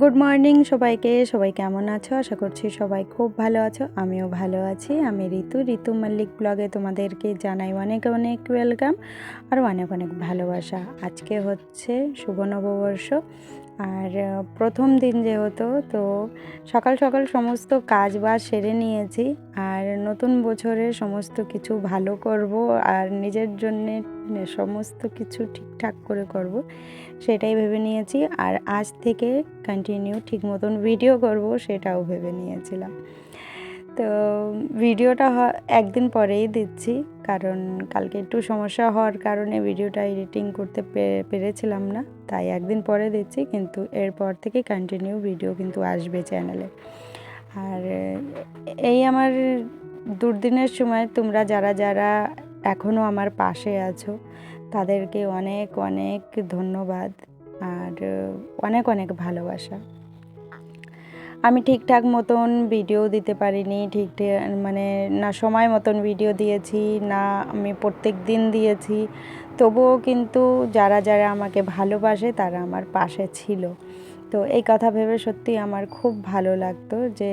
Good morning সবাইকে। সবাই কেমন আছো? আশা করছি সবাই খুব ভালো আছো। আমিও ভালো আছি। আমি ঋতু। ঋতু মল্লিক ব্লগে তোমাদেরকে জানাই অনেক অনেক ওয়েলকাম আর অনেক অনেক ভালোবাসা। আজকে হচ্ছে শুভ নববর্ষ। আর প্রথম দিন যেহেতু, তো সকাল সকাল সমস্ত কাজ বাজ সেরে নিয়েছি। আর নতুন বছরে সমস্ত কিছু ভালো করব আর নিজের জন্যে সমস্ত কিছু ঠিকঠাক করে করব, সেটাই ভেবে নিয়েছি। আর আজ থেকে কন্টিনিউ ঠিক মতন ভিডিও করব, সেটাও ভেবে নিয়েছিলাম। তো ভিডিওটা একদিন পরেই দিচ্ছি, কারণ কালকে একটু সমস্যা হওয়ার কারণে ভিডিওটা এডিটিং করতে পেরেছিলাম না, তাই একদিন পরে দিচ্ছি, কিন্তু এরপর থেকে কন্টিনিউ ভিডিও কিন্তু আসবে চ্যানেলে আর এই আমার দুর্দিনের সময় তোমরা যারা যারা এখনও আমার পাশে আছো, তাদেরকে অনেক অনেক ধন্যবাদ, আর অনেক অনেক ভালোবাসা। আমি ঠিকঠাক মতন ভিডিও দিতে পারিনি ঠিক মানে না সময় মতন ভিডিও দিয়েছি, না আমি প্রত্যেক দিন দিয়েছি। তবুও কিন্তু যারা যারা আমাকে ভালোবাসে তারা আমার পাশে ছিল। তো এই কথা ভেবে সত্যি আমার খুব ভালো লাগতো যে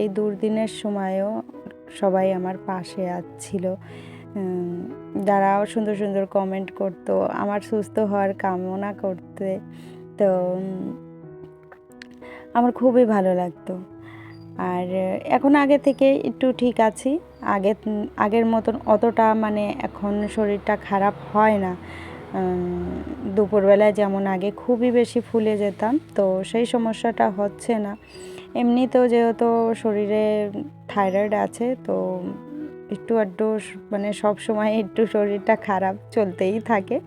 এই দুর্দিনের সময়ও সবাই আমার পাশে ছিল যারাও সুন্দর সুন্দর কমেন্ট করতো, আমার সুস্থ হওয়ার কামনা করতে। তো আমার খুবই ভালো লাগতো। আর এখন আগে থেকে একটু ঠিক আছি। আগে, আগের মতন অতটা মানে এখন শরীরটা খারাপ হয় না। দুপুরবেলায় যেমন আগে খুবই বেশি ফুলে যেতাম, তো সেই সমস্যাটা হচ্ছে না। এমনিতেও যেহেতু শরীরে থাইরয়েড আছে, তো একটু আধটু মানে সব সময় একটু শরীরটা খারাপ চলতেই থাকে।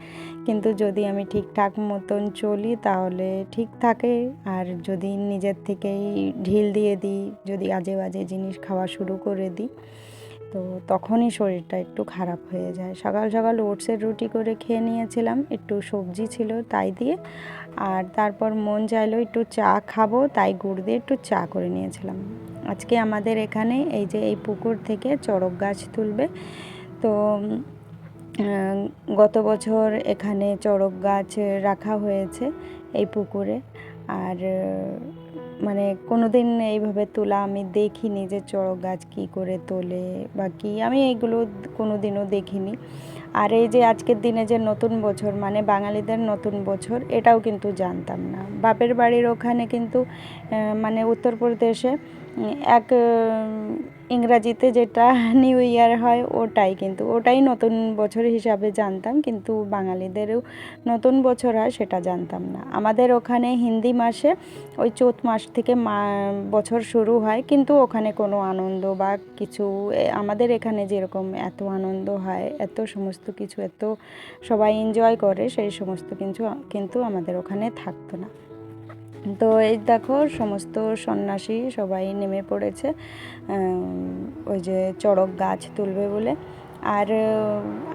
কিন্তু যদি আমি ঠিকঠাক মতন চলি তাহলে ঠিক থাকে। আর যদি নিজের থেকেই ঢিল দিয়ে দিই, যদি আজে বাজে জিনিস খাওয়া শুরু করে দিই তো তখনই শরীরটা একটু খারাপ হয়ে যায়। সকাল সকাল ওটসের রুটি করে খেয়ে নিয়েছিলাম, একটু সবজি ছিল তাই দিয়ে। আর তারপর মন চাইলো একটু চা খাব, তাই গুড় দিয়ে একটু চা করে নিয়েছিলাম। আজকে আমাদের এখানে এই যে এই পুকুর থেকে চড়ক গাছ তুলবে, তো গত বছর এখানে চড়ক গাছ রাখা হয়েছে এই পুকুরে। আর মানে কোনো দিন এইভাবে তোলা আমি দেখিনি যে চড়ক গাছ কী করে তোলে বা কী। আমি এইগুলো কোনো দিনও দেখিনি। আর এই যে আজকের দিনে যে নতুন বছর মানে বাঙালিদের নতুন বছর, এটাও কিন্তু জানতাম না। বাপের বাড়ির ওখানে কিন্তু মানে উত্তরপ্রদেশে এক ইংরাজিতে যেটা নিউ ইয়ার হয়, ওটাই কিন্তু, ওটাই নতুন বছর হিসাবে জানতাম, কিন্তু বাঙালিদেরও নতুন বছর হয়, সেটা জানতাম না। আমাদের ওখানে হিন্দি মাসে ওই চৈত মাস থেকে বছর শুরু হয়, কিন্তু ওখানে কোনো আনন্দ বা কিছু আমাদের এখানে যেরকম এত আনন্দ হয়, এত সমস্ত কিছু, এত সবাই এনজয় করে, সেই সমস্ত কিছু, কিন্তু আমাদের ওখানে থাকতো না। তো এই দেখো সমস্ত সন্ন্যাসী সবাই নেমে পড়েছে ওই যে চড়ক গাছ তুলবে বলে। আর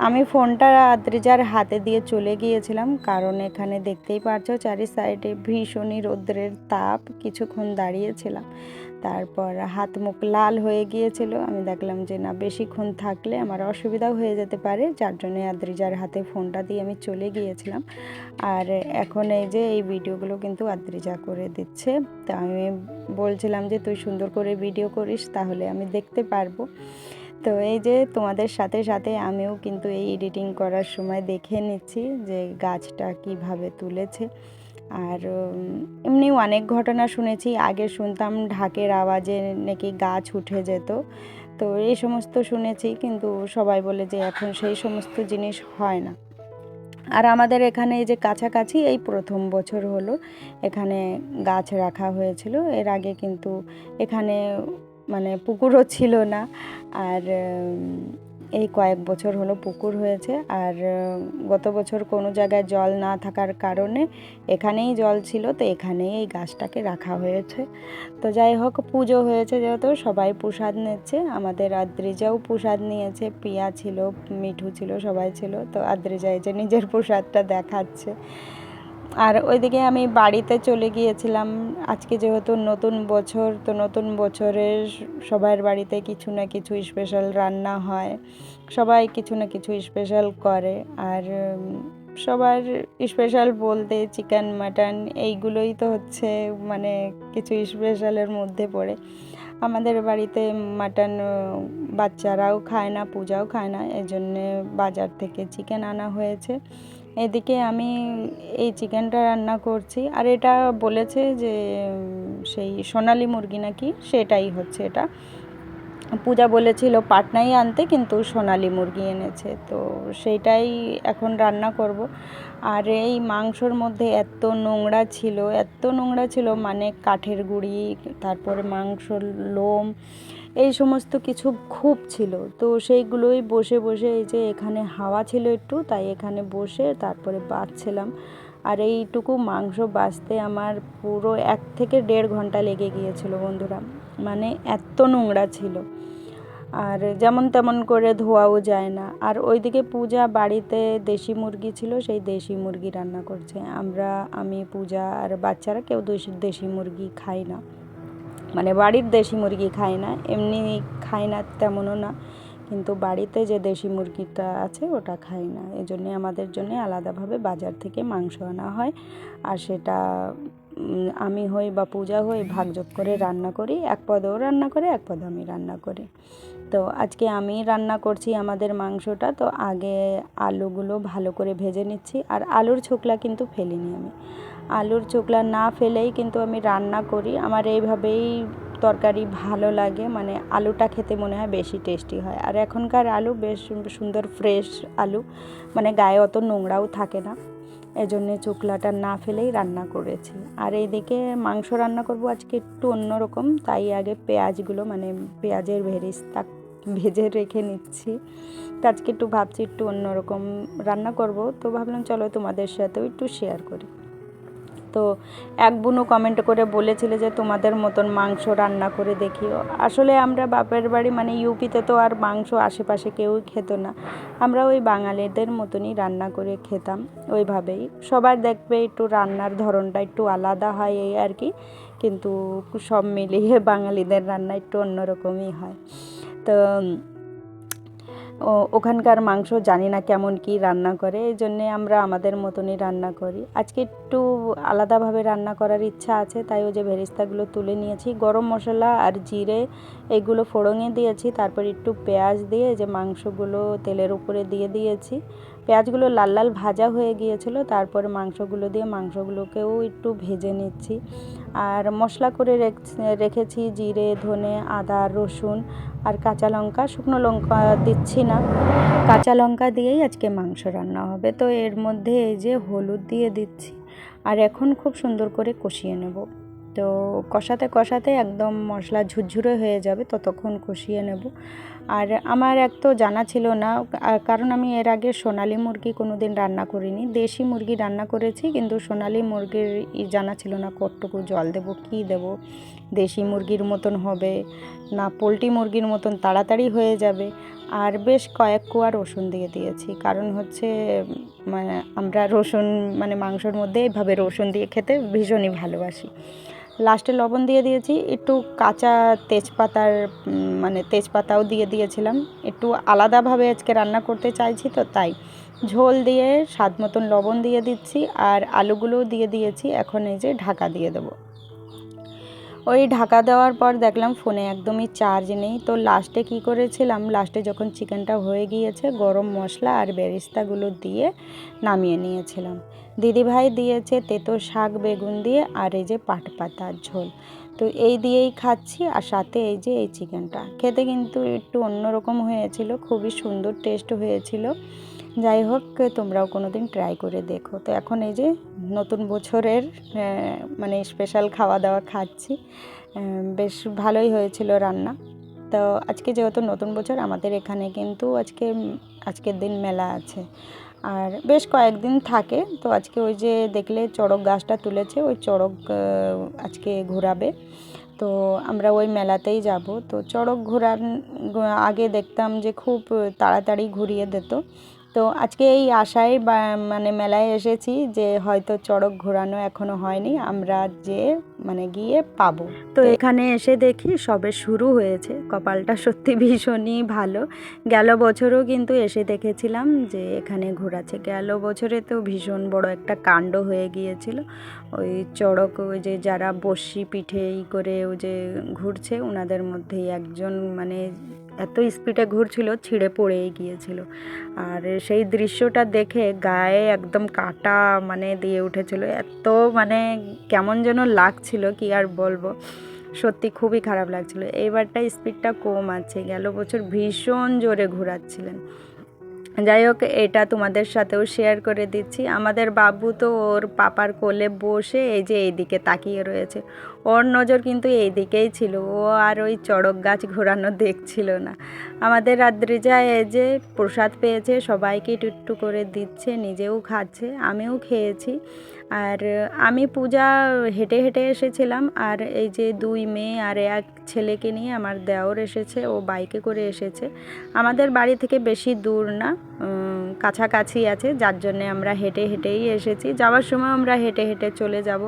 আমি ফোনটা আদ্রিজার হাতে দিয়ে চলে গিয়েছিলাম, কারণ এখানে দেখতেই পারছ চারি সাইডে ভীষণই রৌদ্রের তাপ, কিছুক্ষণ দাঁড়িয়েছিলাম। তারপর হাত মুখ লাল হয়ে গিয়েছিল, আমি দেখলাম যে না, বেশিক্ষণ থাকলে আমার অসুবিধাও হয়ে যেতে পারে, যার জন্য আদ্রিজার হাতে ফোনটা দিয়ে আমি চলে গিয়েছিলাম। আর এখন এই যে, এই ভিডিওগুলো কিন্তু আদ্রিজা করে দিচ্ছে। তা আমি বলছিলাম যে, তুই সুন্দর করে ভিডিও করিস, তাহলে আমি দেখতে পারব। তো এই যে তোমাদের সাথে সাথে আমিও কিন্তু এই এডিটিং করার সময় দেখে নিচ্ছি যে গাছটা কীভাবে তুলেছে। আর এমনি অনেক ঘটনা শুনেছি, আগে শুনতাম ঢাকের আওয়াজে নাকি গাছ উঠে যেত। তো এই সমস্ত শুনেছি কিন্তু সবাই বলে যে এখন সেই সমস্ত জিনিস হয় না। আর আমাদের এখানে এই যে কাছাকাছি এই প্রথম বছর হলো, এখানে গাছ রাখা হয়েছিল। এর আগে কিন্তু এখানে মানে পুকুরও ছিল না। আর এই কয়েক বছর হলো পুকুর হয়েছে। আর গত বছর কোনো জায়গায় জল না থাকার কারণে এখানেই জল ছিল, তো এখানেই এই গাছটাকে রাখা হয়েছে। তো যাই হোক, পুজো হয়েছে যেহেতু, সবাই প্রসাদ নিচ্ছে। আমাদের আদ্রিজাও প্রসাদ নিয়েছে, পিয়া ছিল, মিঠু ছিল, সবাই ছিল। তো আদ্রিজা এই যে নিজের প্রসাদটা দেখাচ্ছে। আর ওইদিকে আমি বাড়িতে চলে গিয়েছিলাম। আজকে যেহেতু নতুন বছর, তো নতুন বছরে সবার বাড়িতে কিছু না কিছু স্পেশাল রান্না হয়। সবাই কিছু না কিছু স্পেশাল করে। আর সবার স্পেশাল বলতে চিকেন মাটন এইগুলোই তো হচ্ছে মানে কিছু স্পেশালের মধ্যে পড়ে। আমাদের বাড়িতে মাটন বাচ্চারাও খায় না, পূজাও খায় না। এই জন্যে বাজার থেকে চিকেন আনা হয়েছে। এদিকে আমি এই চিকেনটা রান্না করছি। আর এটা বলেছে যে, সেই সোনালি মুরগি নাকি, সেটাই হচ্ছে এটা। পূজা বলেছিল পাটনাই আনতে, কিন্তু সোনালি মুরগি এনেছে। তো সেইটাই এখন রান্না করব। আর এই মাংসর মধ্যে এত নোংরা ছিল, এত নোংরা ছিল মানে কাঠের গুঁড়ি, তারপরে মাংসর লোম এই সমস্ত কিছু খুব ছিল। তো সেইগুলোই বসে বসে এই যে এখানে হাওয়া ছিল একটু, তাই এখানে বসে তারপরে বাছছিলাম আর এইটুকু মাংস বাছতে আমার পুরো এক থেকে দেড় ঘণ্টা লেগে গিয়েছিল বন্ধুরা। মানে এত নোংরা ছিল। আর যেমন তেমন করে ধোয়াও যায় না। আর ওইদিকে পূজা বাড়িতে দেশি মুরগি ছিল, সেই দেশি মুরগি রান্না করছে। আমরা, আমি, পূজা আর বাচ্চারা কেউ দেশি মুরগি খাই না। মানে বাড়ির দেশি মুরগি খাই না, এমনি খাই না তেমনও না, কিন্তু বাড়িতে যে দেশি মুরগিটা আছে ওটা খাই না। এই জন্যে আমাদের জন্য আলাদাভাবে বাজার থেকে মাংস আনা হয়, আর সেটা আমি হই বা পূজা হই ভাগযোগ করে রান্না করি, এক পদেও রান্না করে, এক পদ আমি রান্না করি। তো আজকে আমি রান্না করছি আমাদের মাংসটা, তো আগে আলুগুলো ভালো করে ভেজে নিচ্ছি, আর আলুর ছোকলা কিন্তু ফেলিনি আমি। আলুর চোকলা না ফেলেই কিন্তু আমি রান্না করি। আমার এইভাবেই তরকারি ভালো লাগে মানে আলুটা খেতে মনে হয় বেশি টেস্টি হয়। আর এখনকার আলু বেশ সুন্দর ফ্রেশ আলু মানে গায়ে অত নোংরাও থাকে না। এজন্যে চোকলাটা না ফেলেই রান্না করেছি। আর এইদিকে মাংস রান্না করব আজকে একটু অন্যরকম তাই আগে পেঁয়াজগুলো মানে পেঁয়াজের ভেরিস্তা ভেজে রেখে নিচ্ছি। তো আজকে একটু ভাবছি একটু অন্যরকম রান্না করব, তো ভাবলাম চলো তোমাদের সাথেও একটু শেয়ার করি। তো এক বুনু কমেন্ট করে বলেছিল যে তোমাদের মতন মাংস রান্না করে দেখিও। আসলে আমরা বাপের বাড়ি মানে ইউপিতে তো আর মাংস আশেপাশে কেউই খেত না। আমরা ওই বাঙালিদের মতনই রান্না করে খেতাম ওইভাবেই। সবার দেখবে একটু রান্নার ধরনটা একটু আলাদা হয় এই আর কি, কিন্তু সব মিলিয়ে বাঙালিদের রান্না একটু অন্যরকমই হয়। তো ওখানকার মাংস জানি না কেমন কি রান্না করে, এই জন্যে আমরা আমাদের মতনই রান্না করি। আজকে একটু আলাদাভাবে রান্না করার ইচ্ছা আছে, তাই ওই যে ভেরিস্তাগুলো তুলে নিয়েছি। গরম মশলা আর জিরে এগুলো ফোড়ঙে দিয়েছি, তারপর একটু পেঁয়াজ দিয়ে যে মাংসগুলো তেলের উপরে দিয়ে দিয়েছি। পেঁয়াজগুলো লাল লাল ভাজা হয়ে গিয়েছিল, তারপরে মাংসগুলো দিয়ে মাংসগুলোকেও একটু ভেজে নিচ্ছি। আর মশলা করে রেখ- রেখেছি জিরে, ধনে, আদা, রসুন আর কাঁচা লঙ্কা। শুকনো লঙ্কা দিচ্ছি না, কাঁচা লঙ্কা দিয়েই আজকে মাংস রান্না হবে। তো এর মধ্যে এই যে হলুদ দিয়ে দিচ্ছি। আর এখন খুব সুন্দর করে কষিয়ে নেব। তো কষাতে কষাতে একদম মশলা ঝুরঝুরে হয়ে যাবে, ততক্ষণ কষিয়ে নেব। আর আমার এক তো জানা ছিল না কারণ আমি এর আগে সোনালি মুরগি কোনো দিন রান্না করিনি। দেশি মুরগি রান্না করেছি, কিন্তু সোনালি মুরগির জানা ছিল না কতটুকু জল দেব, কি দেব দেশি মুরগির মতন হবে, না পোলট্রি মুরগির মতন তাড়াতাড়ি হয়ে যাবে। আর বেশ কয়েক কোয়া রসুন দিয়ে দিয়েছি। কারণ হচ্ছে মানে আমরা রসুন মানে মাংসর মধ্যে এইভাবে রসুন দিয়ে খেতে ভীষণই ভালোবাসি। লাস্টে লবণ দিয়ে দিয়েছি, একটু কাঁচা তেজপাতার মানে তেজপাতাও দিয়ে দিয়েছিলাম। একটু আলাদাভাবে আজকে রান্না করতে চাইছি তো তাই। ঝোল দিয়ে স্বাদ মতন লবণ দিয়ে দিচ্ছি আর আলুগুলোও দিয়ে দিয়েছি। এখন এই যে ঢাকা দিয়ে দেবো। ওই ঢাকা দেওয়ার পর দেখলাম ফোনে একদমই চার্জ নেই। তো লাস্টে কি করেছিলাম? লাস্টে যখন চিকেনটা হয়ে গিয়েছে, গরম মশলা আর বেরিস্তাগুলো দিয়ে নামিয়ে নিয়েছিলাম। দিদিভাই দিয়েছে তেতো শাক, বেগুন দিয়ে আর এই যে পাট পাতার ঝোল। তো এই দিয়েই খাচ্ছি আর সাথে এই যে এই চিকেনটা। খেতে কিন্তু একটু অন্যরকম হয়েছিল, খুবই সুন্দর টেস্ট হয়েছিল। যাই হোক, তোমরাও কোনো দিন ট্রাই করে দেখো। তো এখন এই যে নতুন বছরের মানে স্পেশাল খাওয়া দাওয়া খাচ্ছি বেশ ভালোই হয়েছিল রান্না। তো আজকে যেহেতু নতুন বছর, আমাদের এখানে কিন্তু আজকে আজকের দিন মেলা আছে। আর বেশ কয়েকদিন থাকে। তো আজকে ওই যে দেখলে চড়ক গাছটা তুলেছে, ওই চড়ক আজকে ঘোরাবে। তো আমরা ওই মেলাতেই যাব। তো চড়ক ঘোরার, আগে দেখতাম যে খুব তাড়াতাড়ি ঘুরিয়ে দিত। তো আজকে এই আশায় মানে মেলায় এসেছি যে হয়তো চড়ক ঘোরানো এখনও হয়নি, আমরা যে মানে গিয়ে পাবো। তো এখানে এসে দেখি সবে শুরু হয়েছে, কপালটা সত্যি ভীষণই ভালো। গেল বছরও কিন্তু এসে দেখেছিলাম যে এখানে ঘোরাচ্ছে। গেল বছরে তো ভীষণ বড় একটা কাণ্ড হয়ে গিয়েছিল। ওই চড়ক, ওই যে যারা বসি পিঠে ই করে ওই যে ঘুরছে, ওনাদের মধ্যেই একজন মানে এত স্পিডে ঘুরছিল, ছিঁড়ে পড়েই গিয়েছিল। আর সেই দৃশ্যটা দেখে গায়ে একদম কাটা মানে দিয়ে উঠেছিল। এত মানে কেমন যেন লাগছিল, কি আর বলব? সত্যি খুবই খারাপ লাগছিল। এইবারটা স্পিডটা কম আছে, গেল বছর ভীষণ জোরে ঘোরাচ্ছিলেন। যাই হোক এটা তোমাদের সাথেও শেয়ার করে দিচ্ছি। আমাদের বাবু তো ওর পাপার কোলে বসে এই যে এইদিকে তাকিয়ে রয়েছে। ওর নজর কিন্তু এই দিকেই ছিল। ও আর ওই চড়ক গাছ ঘোরানো দেখছিল না। আমাদের রাদ্রিজা এই যে প্রসাদ পেয়েছে, সবাইকে একটু করে দিচ্ছে, নিজেও খাচ্ছে, আমিও খেয়েছি। আর আমি পূজা হেঁটে হেঁটে এসেছিলাম, আর এই যে দুই মেয়ে আর এক ছেলেকে নিয়ে আমার দেওর এসেছে, ও বাইকে করে এসেছে। আমাদের বাড়ি থেকে বেশি দূর না কাছাকাছি আছে, যার জন্যে আমরা হেঁটে হেঁটেই এসেছি। যাওয়ার সময় আমরা হেঁটে হেঁটে চলে যাব।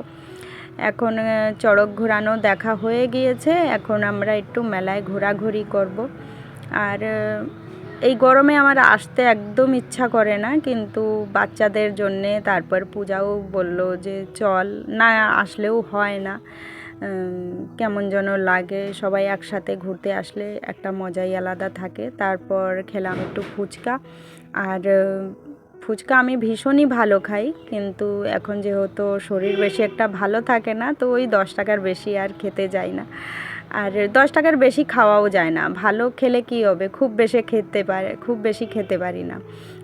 এখন চড়ক ঘোরানো দেখা হয়ে গিয়েছে, এখন আমরা একটু মেলায় ঘোরাঘুরি করব। আর এই গরমে আমার আসতে একদম ইচ্ছা করে না, কিন্তু বাচ্চাদের জন্যে তারপর পূজাও বলল যে চল, না আসলেও হয় না। কেমন যেন লাগে, সবাই একসাথে ঘুরতে আসলে একটা মজাই আলাদা থাকে। তারপর খেলাম একটু ফুচকা, আর, ফুচকা আমি ভীষণই ভালো খাই, কিন্তু এখন যেহেতু শরীর বেশি একটা ভালো থাকে না, তো ওই দশ টাকার বেশি আর খেতে যাই না। আর দশ টাকার বেশি খাওয়াও যায় না। ভালো খেলে কি হবে? খুব বেশি খেতে পারে, খুব বেশি খেতে পারি না।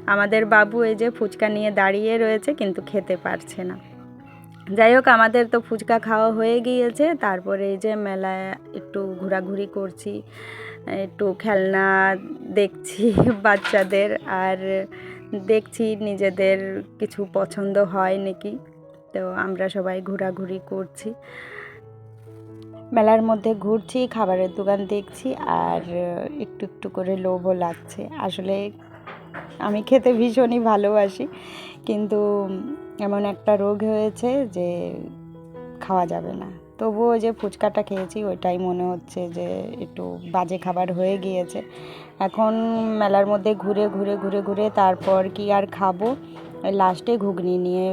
আমাদের বাবু এই যে ফুচকা নিয়ে দাঁড়িয়ে রয়েছে, কিন্তু খেতে পারছে না। যাই হোক, আমাদের তো ফুচকা খাওয়া হয়ে গিয়েছে। তারপরে এই যে মেলায় একটু ঘোরাঘুরি করছি, একটু খেলনা দেখছি বাচ্চাদের। আর দেখছি নিজেদের কিছু পছন্দ হয় নাকি? তো আমরা সবাই ঘোরাঘুরি করছি। মেলার মধ্যে ঘুরছি, খাবারের দোকান দেখছি আর একটু একটু করে লোভও লাগছে। আসলে আমি খেতে ভীষণই ভালোবাসি, কিন্তু এমন একটা রোগ হয়েছে যে, খাওয়া যাবে না। তবুও যে ফুচকাটা খেয়েছি, ওইটাই মনে হচ্ছে যে একটু বাজে খাবার হয়ে গিয়েছে। এখন মেলার মধ্যে ঘুরে ঘুরে ঘুরে ঘুরে তারপর কি আর খাব? লাস্টে ঘুগনি নিয়ে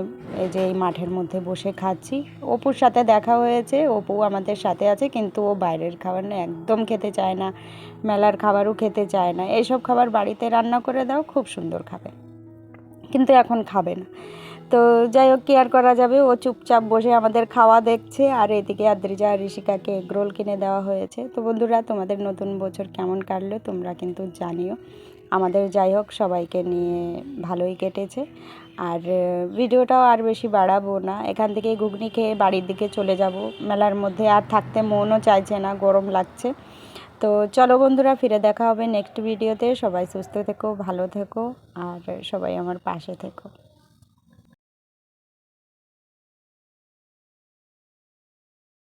এই যে এই মাঠের মধ্যে বসে খাচ্ছি। অপুর সাথে দেখা হয়েছে, অপু আমাদের সাথে আছে, কিন্তু ও বাইরের খাবার না একদম খেতে চায় না, মেলার খাবারও খেতে চায় না। এইসব খাবার বাড়িতে রান্না করে দাও, খুব সুন্দর খাবে। কিন্তু এখন খাবে না। তো যাই হোক কি আর করা যাবে। ও চুপচাপ বসে আমাদের খাওয়া দেখছে। আর এদিকে আদ্রিজা আর ঋষিকাকে এগরোল কিনে দেওয়া হয়েছে। তো বন্ধুরা, তোমাদের নতুন বছর কেমন কাটলো তোমরা কিন্তু জানিও। আমাদের যাই হোক, সবাইকে নিয়ে ভালোই কেটেছে। আর ভিডিওটাও আর বেশি বাড়াবো না। এখান থেকে ঘুগনি খেয়ে বাড়ির দিকে চলে যাব। মেলার মধ্যে আর থাকতে মনও চাইছে না, গরম লাগছে। তো চলো বন্ধুরা, ফিরে দেখা হবে নেক্সট ভিডিওতে সবাই সুস্থ থেকো, ভালো থেকো, আর সবাই আমার পাশে থেকো।